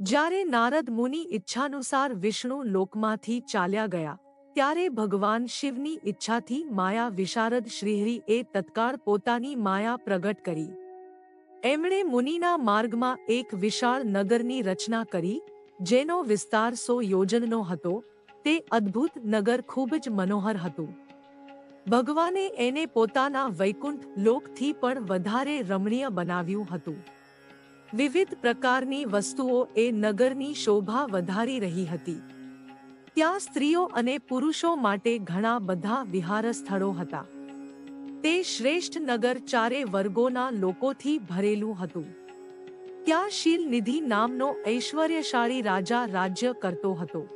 જ્યારે નારદ મુનિ ઈચ્છાનુસાર વિષ્ણુ લોકમાંથી ચાલ્યા ગયા, ત્યારે ભગવાન શિવની ઈચ્છાથી માયા વિશારદ શ્રીહરિએ તત્કાળ પોતાની માયા પ્રગટ કરી. એમણે મુનિના માર્ગમાં એક વિશાળ નગરની રચના કરી, જેનો વિસ્તાર સો યોજનનો હતો, તે અદ્ભુત નગર ખૂબ જ મનોહર હતું. ભગવાને એને પોતાના વૈકુંઠ લોકથી પણ વધારે રમણીય બનાવ્યું હતું. વિવિધ પ્રકારની વસ્તુઓ એ નગરની શોભા વધારી રહી હતી. ત્યાં સ્ત્રીઓ અને પુરુષો માટે ઘણા બધા વિહાર સ્થળો હતા. તે શ્રેષ્ઠ નગર ચારે વર્ગોના લોકોથી ભરેલું હતું. ત્યાં શીલનિધિ નામનો ઐશ્વર્યશાળી રાજા રાજ્ય કરતો હતો.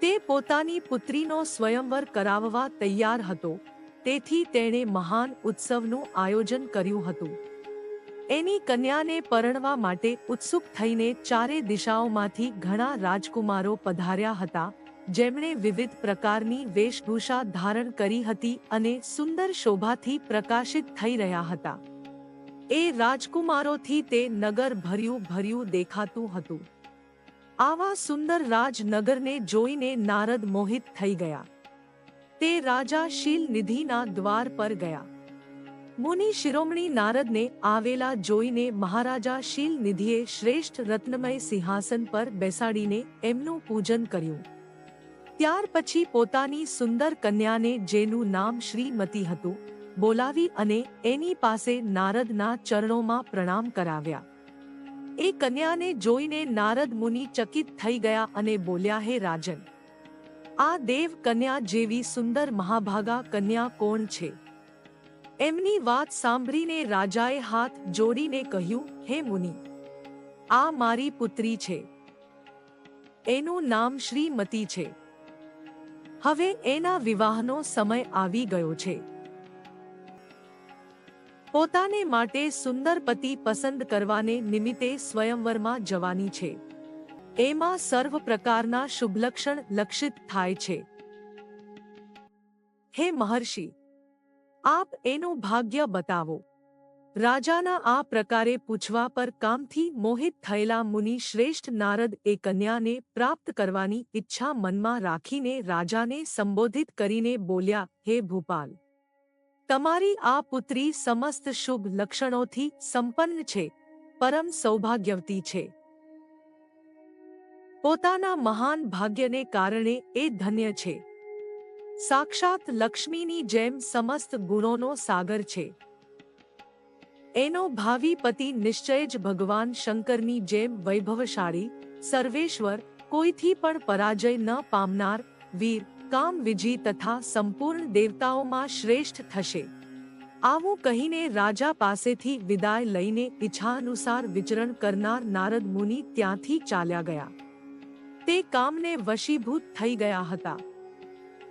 તે પોતાની પુત્રીનો સ્વયંવર કરાવવા તૈયાર હતો. તેથી તેણે મહાન ઉત્સવનું આયોજન કર્યું હતું. એની કન્યાને પરણવા માટે ઉત્સુક થઈને ચારે દિશાઓમાંથી ઘણા રાજકુમારો પધાર્યા હતા, જેમણે વિવિધ પ્રકારની વેશભૂષા ધારણ કરી હતી અને સુંદર શોભાથી પ્રકાશિત થઈ રહ્યા હતા. એ રાજકુમારોથી તે નગર ભર્યું ભર્યું દેખાતું હતું. આવા સુંદર રાજનગરને જોઈને નારદ મોહિત થઈ ગયા. તે રાજા શીલ નિધિના દ્વાર પર ગયા. મુનિ શિરોમણી નારદને આવેલા જોઈને મહારાજા શીલ નિધિએ શ્રેષ્ઠ રત્નમય સિંહાસન પર બેસાડીને એમનું પૂજન કર્યું. ત્યાર પછી પોતાની સુંદર કન્યાને જેનું નામ શ્રીમતી હતું, બોલાવી અને એની પાસે નારદના ચરણોમાં પ્રણામ કરાવ્યા. એ કન્યાને જોઈને નારદ મુનિ ચકિત થઈ ગયા અને બોલ્યા, હે રાજન, આ દેવ કન્યા જેવી સુંદર મહાભાગા કન્યા કોણ છે? એમની વાત સાંભળીને રાજાએ હાથ જોડીને કહ્યું, હે મુનિ, આ મારી પુત્રી છે. એનું નામ શ્રીમતી છે. હવે એના વિવાહનો સમય આવી ગયો છે. પોતાને માટે સુંદર પતિ પસંદ કરવાને નિમિત્તે સ્વયંવરમાં જવાની છે. એમાં સર્વ પ્રકારના શુભલક્ષણ લક્ષિત થાય છે. હે મહર્ષિ આપ એનું ભાગ્ય બતાવો. રાજાના આ પ્રકારે પૂછવા પર કામથી મોહિત થયેલા મુનિ શ્રેષ્ઠ નારદ એ કન્યાને પ્રાપ્ત કરવાની ઈચ્છા મનમાં રાખીને રાજાને સંબોધિત કરીને બોલ્યા, હે ભૂપાલ, તમારી આ પુત્રી સમસ્ત શુભ લક્ષણોથી સંપન્ન છે, પરમ સૌભાગ્યવતી છે. પોતાના મહાન ભાગ્યને કારણે એ ધન્ય છે. સાક્ષાત લક્ષ્મીની જેમ સમસ્ત ગુણોનો સાગર છે. એનો ભાવિ પતિ નિશ્ચય જ ભગવાન શંકરની જેમ વૈભવશાળી, સર્વેશ્વર, કોઈથી પણ પરાજય ન પામનાર, વીર કામ વિજી તથા સંપૂર્ણ દેવતાઓમાં શ્રેષ્ઠ થશે. આવું કહીને રાજા પાસેથી વિદાય લઈને ઈચ્છાનુસાર વિચરણ કરનાર નારદ મુનિ ત્યાંથી ચાલ્યા ગયા. તે કામને વશીભૂત થઈ ગયા હતા.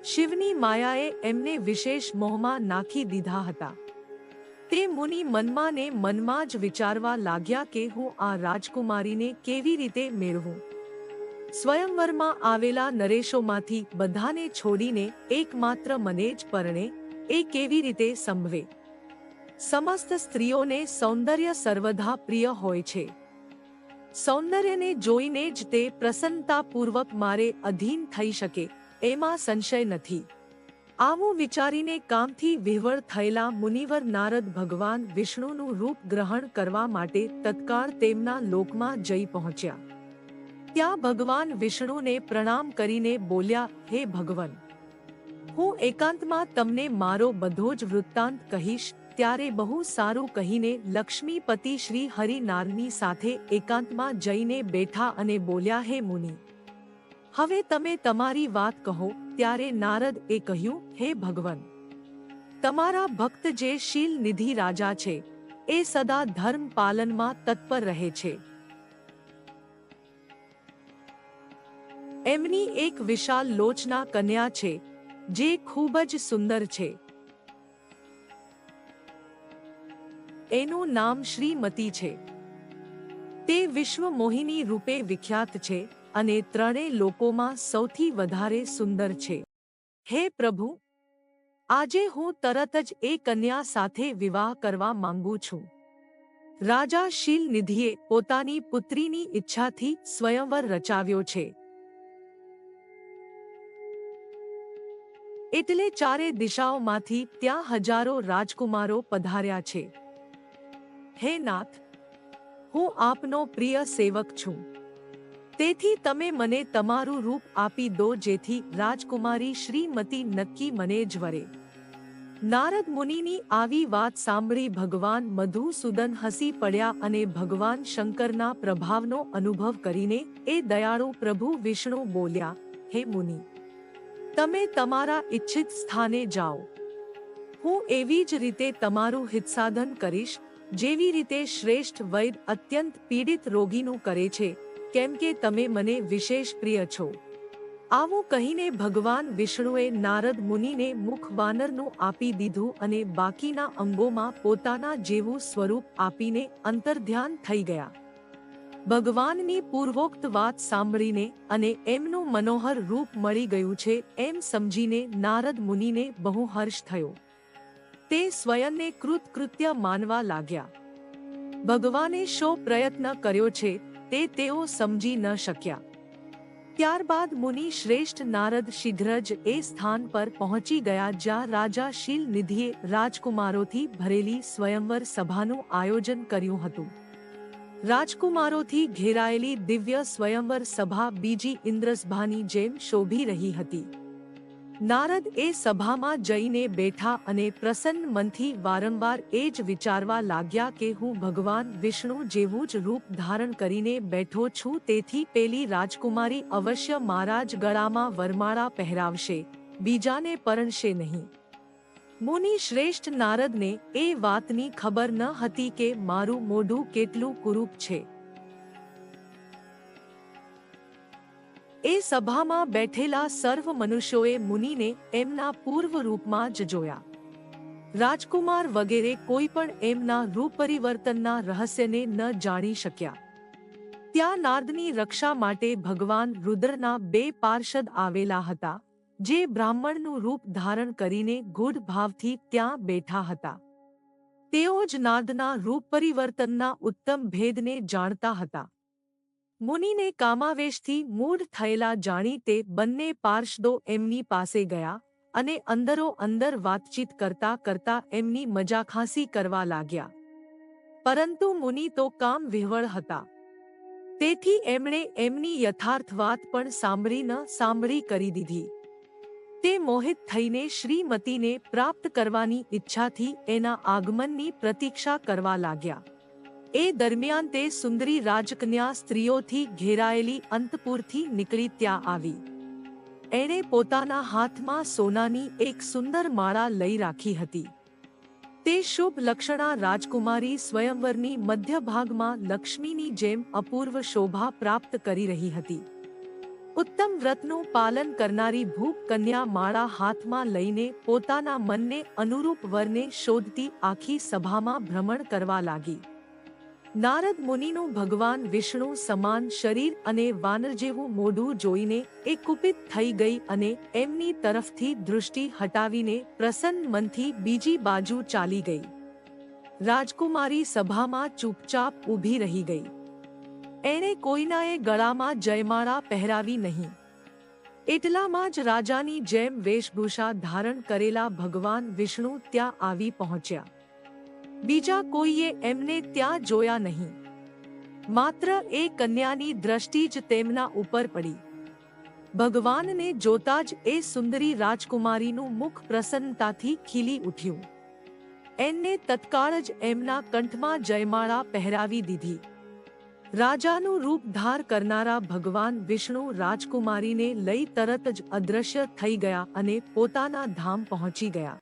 શિવની માયાએ એમને વિશેષ મોહમાં નાખી દીધા હતા. તે મુનિ મનમાં મનમાં જ વિચારવા લાગ્યા કે હું આ રાજકુમારીને કેવી રીતે મેળવું? સ્વયંવરમાં આવેલા નરેશોમાંથી બધાને છોડીને એકમાત્ર મને જ પરણે એ કેવી રીતે સંભવે? સમસ્ત સ્ત્રીઓને સૌંદર્ય સર્વધા પ્રિય હોય છે. સૌંદર્યને જોઈને જ તે પ્રસન્નતાપૂર્વક મારે અધીન થઈ શકે. એમાં સંશય નથી. આવું વિચારીને કામથી વિહવળ થયેલા મુનિવર નારદ ભગવાન વિષ્ણુનું રૂપ ગ્રહણ કરવા માટે તત્કાળ તેમના લોકમાં જઈ પહોંચ્યા. ત્યાં ભગવાન વિષ્ણુને પ્રણામ કરીને બોલ્યા, હે ભગવાન, હું એકાંતમાં તમને મારો બધો જ વૃત્તાંત કહીશ, ત્યારે બહુ સારું કહીને લક્ષ્મીપતિ શ્રી હરિનારની સાથે એકાંતમાં જઈને બેઠા અને બોલ્યા, હે મુનિ હવે તમે તમારી વાત કહો, ત્યારે નારદ એ કહ્યું, હે ભગવાન, તમારા ભક્ત જે શીલ નિધિ રાજા છે, એ સદા ધર્મ પાલનમાં તત્પર રહે છે. એમની એક વિશાલ લોચના કન્યા છે, જે ખૂબ જ સુંદર છે. એનું નામ શ્રીમતી છે. તે વિશ્વ મોહિની રૂપે વિખ્યાત છે અને ત્રણેય લોકોમાં સૌથી વધારે સુંદર છે. હે પ્રભુ! આજે હું તરત જ એ કન્યા સાથે વિવાહ કરવા માંગુ છું. રાજા શીલ નિધિએ પોતાની પુત્રીની ઈચ્છાથી સ્વયંવર રચાવ્યો છે. એટલે ચારે દિશાઓમાંથી ત્યાં હજારો રાજકુમારો પધાર્યા છે. હે નાથ! હું આપનો પ્રિય સેવક છું. તેથી તમે મને તમારું રૂપ આપી દો જેથી રાજકુમારી શ્રીમતી નક્કી મને જ વરે. નારદ મુનિની આવી વાત સાંભળી ભગવાન મધુસૂદન હસી પડ્યા અને ભગવાન શંકરના પ્રભાવનો અનુભવ કરીને એ દયાળુ પ્રભુ વિષ્ણુ બોલ્યા, હે મુનિ, તમે તમારા ઈચ્છિત સ્થાને જાઓ. હું એવી જ રીતે તમારું હિતસાધન કરીશ, જેવી રીતે શ્રેષ્ઠ વૈદ અત્યંત પીડિત રોગીનું કરે છે કેમ કે તમે મને વિશેષ પ્રિય છો. આવું કહીને ભગવાન વિષ્ણુએ નારદ મુનિને મુખ વાનરનું આપી દીધું અને બાકીના અંગોમાં પોતાના જેવું સ્વરૂપ આપીને અંતર્ધ્યાન થઈ ગયા. ભગવાનની પૂર્વોક્ત વાત સાંભળીને અને એમનું મનોહર રૂપ મળી ગયું છે એમ સમજીને નારદ મુનિને બહુ હર્ષ થયો. તે સ્વયંને કૃતકૃત્ય માનવા લાગ્યા. ભગવાને શો પ્રયત્ન કર્યો છે તે તેઓ સમજી ન શક્યા. ત્યારબાદ મુનિ શ્રેષ્ઠ નારદ શીઘ્ર જ એ સ્થાન પર પહોંચી ગયા જ્યાં રાજા શીલ નિધિએ રાજકુમારોથી ભરેલી સ્વયંવર સભાનું આયોજન કર્યું હતું. રાજકુમારોથી ઘેરાયેલી દિવ્ય સ્વયંવર સભા બીજી ઇન્દ્રસભાની જેમ શોભી રહી હતી. નારદ એ સભામાં જઈને બેઠા અને પ્રસન્ન મનથી વારંવાર એ જ વિચારવા લાગ્યા કે હું ભગવાન વિષ્ણુ જેવું જ રૂપ ધારણ કરીને બેઠો છું, તેથી પેલી રાજકુમારી અવશ્ય મારા જ ગળામાં વરમાળા પહેરાવશે, બીજાને પરણશે નહીં. મુનિ શ્રેષ્ઠ નારદને એ વાતની ખબર ન હતી કે મારું મોઢું કેટલું કુરૂપ છે. એ સભામાં બેઠેલા સર્વ મનુષ્યોએ મુનિને એમના પૂર્વ રૂપમાં જ જોયા. રાજકુમાર વગેરે કોઈ પણ એમના રૂપ પરિવર્તનના રહસ્યને ન જાણી શક્યા. ત્યાં નાર્દની રક્ષા માટે ભગવાન રુદ્રના બે પાર્ષદ આવેલા હતા, જે બ્રાહ્મણનું રૂપ ધારણ કરીને ગુઢ ભાવથી ત્યાં બેઠા હતા. તેઓ જ નાદના રૂપ પરિવર્તનના ઉત્તમ ભેદને જાણતા હતા. મુનિને કામાવેશથી મૂઢ થયેલા જાણી તે બંને પાર્ષદો એમની પાસે ગયા અને અંદરો અંદર વાતચીત કરતા કરતા એમની મજાખાંસી કરવા લાગ્યા. પરંતુ મુનિ તો કામ વિહવળ હતા. તેથી એમણે એમની યથાર્થ વાત પણ સાંભળી ન સાંભળી કરી દીધી. તે મોહિત થઈને શ્રીમતીને પ્રાપ્ત કરવાની ઈચ્છાથી એના આગમનની પ્રતીક્ષા કરવા લાગ્યા. એ દરમિયાન તે સુંદરી રાજકન્યા સ્ત્રીઓથી ઘેરાયેલી અંતપુરથી નીકળી ત્યાં આવી. એણે પોતાના હાથમાં સોનાની એક સુંદર માળા લઈ રાખી હતી. તે શુભ લક્ષણા રાજકુમારી સ્વયંવરની મધ્ય ભાગમાં લક્ષ્મીની જેમ અપૂર્વ શોભા પ્રાપ્ત કરી રહી હતી. ઉત્તમ વ્રતનું પાલન કરનારી ભૂપ કન્યા માળા હાથમાં લઈને પોતાના મનને અનુરૂપ વરને શોધતી આખી સભામાં ભ્રમણ કરવા લાગી. નારદ મુનિનું ભગવાન વિષ્ણુ સમાન શરીર અને વાનર જેવું મોઢું જોઈને એ કુપિત થઈ ગઈ અને એમની તરફથી દૃષ્ટિ હટાવીને પ્રસન્ન મનથી બીજી બાજુ ચાલી ગઈ. રાજકુમારી સભામાં ચૂપચાપ ઊભી રહી ગઈ. એણે કોઈનાએ ગળામાં જયમાળા પહેરાવી નહીં. એટલામાં જ રાજાની જેમ વેશભૂષા ધારણ કરેલા ભગવાન વિષ્ણુ ત્યાં આવી પહોંચ્યા. બીજા કોઈએ એમને ત્યાં જોયા નહીં. માત્ર એ કન્યાની દ્રષ્ટિ જ તેમના ઉપર પડી. ભગવાનને જોતા જ એ સુંદરી રાજકુમારીનું મુખ પ્રસન્નતાથી ખીલી ઉઠ્યું. એમને તત્કાળ જ એમના કંઠમાં જયમાળા પહેરાવી દીધી. રાજાનું રૂપ ધાર કરનારા ભગવાન વિષ્ણુ રાજકુમારીને લઈ તરત જ અદ્રશ્ય થઈ ગયા અને પોતાના ધામ પહોંચી ગયા.